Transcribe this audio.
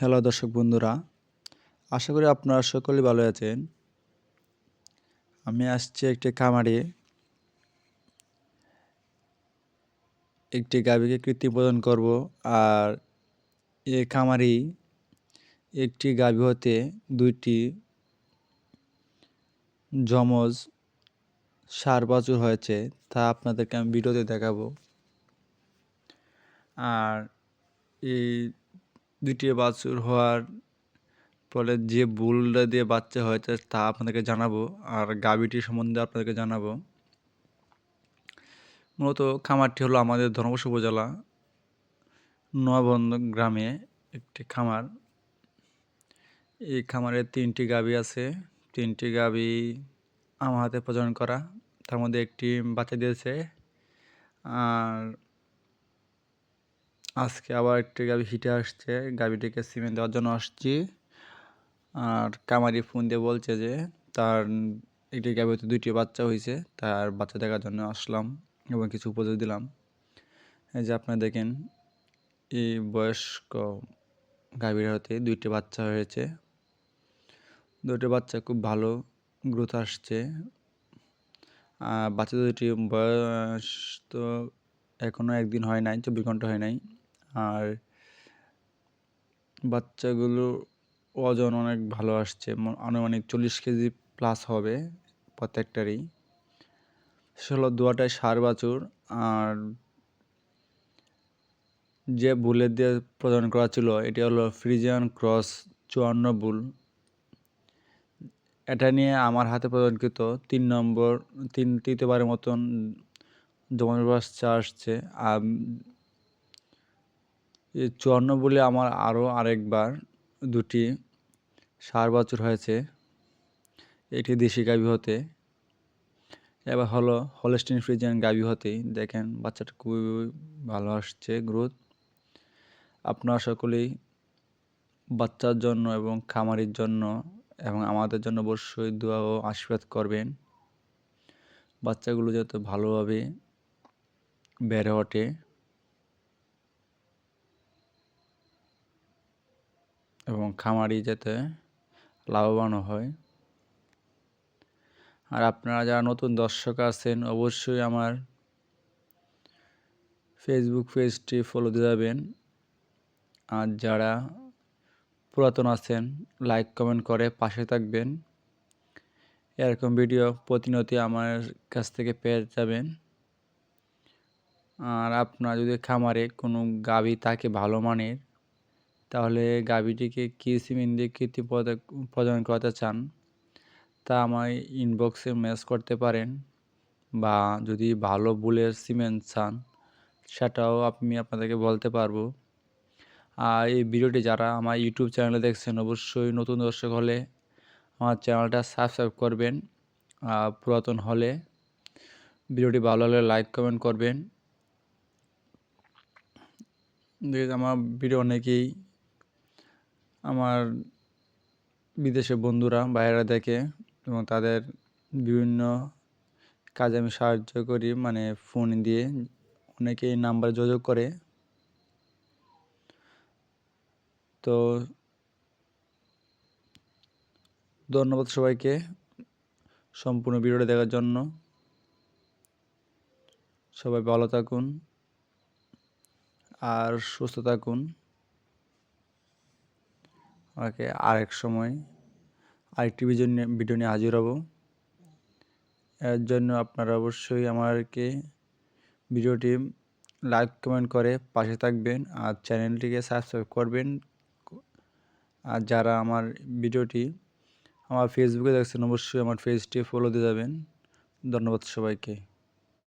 Hello দর্শক বন্ধুরা, আশা করি আপনারা সকলেই ভালো আছেন। আমি আসছি একটি খামারে, একটি গাভীকে কৃত্রিম প্রদান করব আর এ খামারি একটি গাভী হতে দুইটি জমজ সার বাছুর হয়েছে তা আপনাদেরকে আমি ভিডিওতে দেখাবো। আর এই দুটি বাছুর হওয়ার পরে যে বুলটা দিয়ে বাচ্চা হয়েছে তা আপনাদেরকে জানাব, আর গাভীটি সম্বন্ধে আপনাদেরকে জানাব। মূলত খামারটি হলো আমাদের ধর্মবশ উপজেলা নোয়াবন্দ গ্রামে একটি খামার। এই খামারে তিনটি গাভী আছে। তিনটি গাভী আমার হাতে প্রজনন করা, তার মধ্যে একটি বাচ্চা দিয়েছে। আর আজকে আবার একটি গাভি হিটে আসছে। গাভিটিকে সিমেন্ট দেওয়ার জন্য আসছি। আর কামারি ফোন দিয়ে বলছে যে, তার একটি গাভিতে দুইটি বাচ্চা হয়েছে তার বাচ্চা দেখার জন্য আসলাম এবং কিছু উপদেশ দিলাম। এই যে আপনারা দেখেন, এই বয়স্ক গাভীর হতে দুইটি বাচ্চা হয়েছে। দুটি বাচ্চা খুব ভালো গ্রোথ আসছে। বাচ্চা দুটি বয়স তো এখনও একদিন হয় নাই, চব্বিশ ঘণ্টা হয় নাই। আর বাচ্চাগুলো ওজন অনেক ভালো আসছে আনুমানিক চল্লিশ কেজি প্লাস হবে প্রত্যেকটারই। হলো দুয়াটায় সার বাছুর আর যে বুলের দিয়ে প্রদান করা ছিল, এটি হলো ফ্রিজিয়ান ক্রস চুয়ান্ন বুল। এটা নিয়ে আমার হাতে প্রদানকৃত তিন নম্বর তিন তৃতীয়বারের মতন জমানো চা আসছে। আর চুয়ান্ন বলে আমার আরও আরেকবার দুটি সার বছর হয়েছে। এটি দেশি গাভী হতে, এবার হলো হলস্টিন ফ্রিজিয়ান গাভী হতেই। দেখেন, বাচ্চাটা খুবই ভালো আসছে, গ্রোথ। আপনারা সকলেই বাচ্চার জন্য এবং খামারির জন্য এবং আমাদের জন্য অবশ্যই দোয়া ও আশীর্বাদ করবেন। বাচ্চাগুলো যাতে ভালোভাবে বেড়ে ওঠে। এবং খামারি যাতে লাভবান হয়। আর আপনারা যারা নতুন দর্শক আছেন, অবশ্যই আমার ফেসবুক পেজটি ফলো দিয়ে যাবেন। আর যারা পুরাতন আছেন লাইক কমেন্ট করে পাশে থাকবেন। এরকম ভিডিও প্রতিনিয়ত আমার কাছ থেকে পেয়ে যাবেন। আর আপনার যদি খামারে কোনো গাভী থাকে ভালো মানের তাহলে গাভীটিকে কী সিমেন্ট দিয়ে প্রজনন করাতে চান, তা আমায় ইনবক্সে মেস করতে পারেন বা যদি ভালো বুলের সিমেন্ট চান, সেটাও আমি আপনাদেরকে বলতে পারব। আর এই ভিডিওটি যারা আমার ইউটিউব চ্যানেলে দেখছেন, অবশ্যই নতুন দর্শক হলে আমার চ্যানেলটা সাবস্ক্রাইব করবেন, আর পুরাতন হলে ভিডিওটি ভালো হলে লাইক কমেন্ট করবেন। আমার ভিডিও অনেকেই আমার বিদেশে বন্ধুরা বাইরে দেখে এবং তাদের বিভিন্ন কাজে আমি সাহায্য করি মানে ফোন দিয়ে অনেকেই নাম্বার যোগাযোগ করে। তো ধন্যবাদ সবাইকে সম্পূর্ণ ভিডিওটা দেখার জন্য। সবাই ভালো থাকুন আর সুস্থ থাকুন। ওকে, আরেক সময় আরেকটি ভিডিও নিয়ে ভিডিও নিয়ে হাজির হব। এর জন্য আপনারা অবশ্যই আমাকে ভিডিওটি লাইক, কমেন্ট করে পাশে থাকবেন আর চ্যানেলটিকে সাবস্ক্রাইব করবেন। আর যারা আমার ভিডিওটি আমার ফেসবুকে দেখছেন, অবশ্যই আমার পেজটি ফলো দিয়ে যাবেন। ধন্যবাদ সবাইকে।